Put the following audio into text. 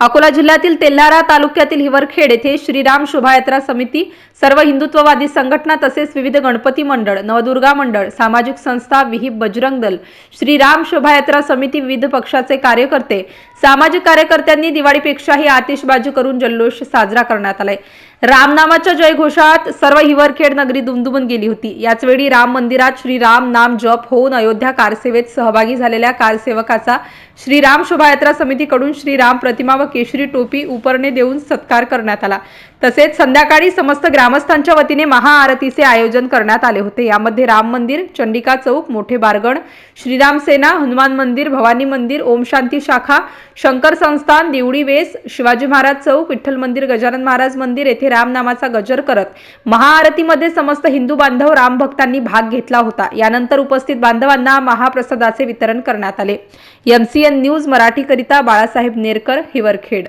अकोला जिल्ह्यातील तेल्हारा तालुक्यातील हिवरखेड येथे श्रीराम शोभायात्रा समिती सर्व हिंदुत्ववादी संघटना तसेच विविध गणपती मंडळ नवदुर्गा मंडळ सामाजिक संस्था विहिप बजरंग दल श्रीराम शोभायात्रा समिती विविध पक्षाचे कार्यकर्ते सामाजिक कार्यकर्त्यांनी दिवाळीपेक्षाही आतिषबाजी करून जल्लोष साजरा करण्यात आलाय. रामनामाच्या जयघोषात सर्व हिवरखेड नगरी दुमदुमून गेली होती. याचवेळी राम मंदिरात श्रीराम नाम जप होऊन अयोध्या कारसेवेत सहभागी झालेल्या कारसेवकाचा श्रीराम शोभायात्रा समितीकडून श्रीराम प्रतिमा व केशरी टोपी उपरणे देऊन सत्कार करण्यात आला. तसेच संध्याकाळी समस्त ग्रामस्थांच्या वतीने महाआरतीचे आयोजन करण्यात आले होते. यामध्ये राम मंदिर चंडिका चौक मोठे बारगण श्रीराम सेना हनुमान मंदिर भवानी मंदिर ओम शांती शाखा शंकर संस्थान देवडी वेस शिवाजी महाराज चौक विठ्ठल मंदिर गजानन महाराज मंदिर येथे रामनामाचा गजर करत महाआरतीमध्ये समस्त हिंदू बांधव राम भक्तांनी भाग घेतला होता. यानंतर उपस्थित बांधवांना महाप्रसादाचे वितरण करण्यात आले. एमसीएन न्यूज मराठीकरिता बाळासाहेब नेरकर हिवरखेड.